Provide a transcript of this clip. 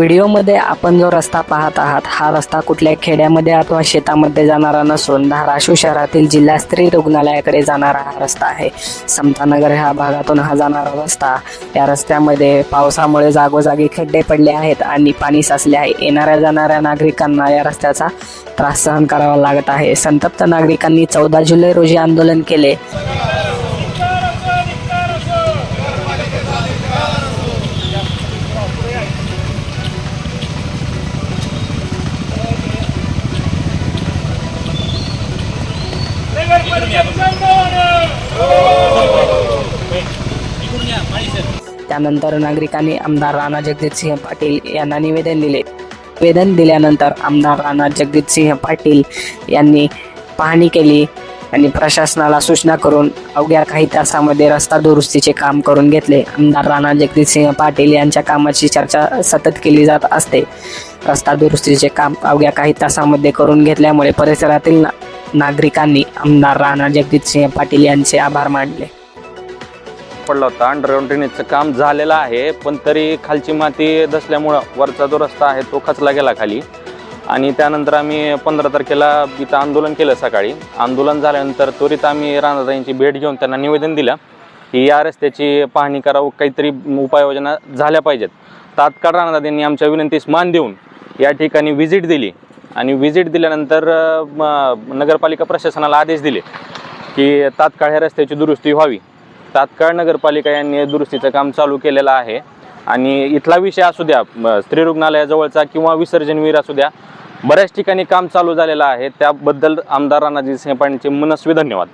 व्हिडिओमध्ये आपण जो रस्ता पाहत आहात हा रस्ता कुठल्या खेड्यामध्ये अथवा शेतामध्ये जाणारा नसून धाराशिव शहरातील जिल्हा स्त्री रुग्णालयाकडे जाणारा हा रस्ता आहे. समतानगर ह्या भागातून हा जाणारा रस्ता या रस्त्यामध्ये पावसामुळे जागोजागी खड्डे पडले आहेत आणि पाणी साचले आहे. येणाऱ्या जाणाऱ्या नागरिकांना या रस्त्याचा त्रास सहन करावा लागत आहे. संतप्त नागरिकांनी चौदा जुलै रोजी आंदोलन केले. त्यानंतर नागरिकांनी आमदार राणा जगजितसिंह पाटील यांना निवेदन दिले. निवेदन दिल्यानंतर आमदार राणा जगजितसिंह पाटील यांनी पाहणी केली आणि प्रशासनाला सूचना करून अवघ्या काही तासामध्ये रस्ता दुरुस्तीचे काम करून घेतले. आमदार राणा जगजितसिंह पाटील यांच्या कामाची चर्चा सतत केली जात असते. रस्ता दुरुस्तीचे काम अवघ्या काही तासामध्ये करून घेतल्यामुळे परिसरातील नागरिकांनी आमदार राणा जगजितसिंह पाटील यांचे आभार मानले. पडला होता. अंडरग्राउंड ड्रेनेजचं काम झालेलं आहे पण तरी खालची माती धसल्यामुळं वरचा जो रस्ता आहे तो खचला गेला खाली. आणि त्यानंतर आम्ही पंधरा तारखेला इथं आंदोलन केलं सकाळी. आंदोलन झाल्यानंतर त्वरित आम्ही राणादाईंची भेट घेऊन त्यांना निवेदन दिलं की या रस्त्याची पाहणी करावं काहीतरी उपाययोजना झाल्या पाहिजेत. तात्काळ राणादाईंनी आमच्या विनंतीस मान देऊन या ठिकाणी व्हिजिट दिली. आणि व्हिजिट दिल्यानंतर नगरपालिका प्रशासनाला आदेश दिले की तात्काळ ह्या रस्त्याची दुरुस्ती व्हावी. तात्काळ नगरपालिका यांनी दुरुस्तीचं काम चालू केलेलं आहे. आणि इथला विषय असू द्या स्त्री रुग्णालयाजवळचा किंवा विसर्जनवीर असू द्या बऱ्याच ठिकाणी काम चालू झालेलं आहे. त्याबद्दल आमदार राणाजी सिंह पाटीलचे मनस्वी धन्यवाद.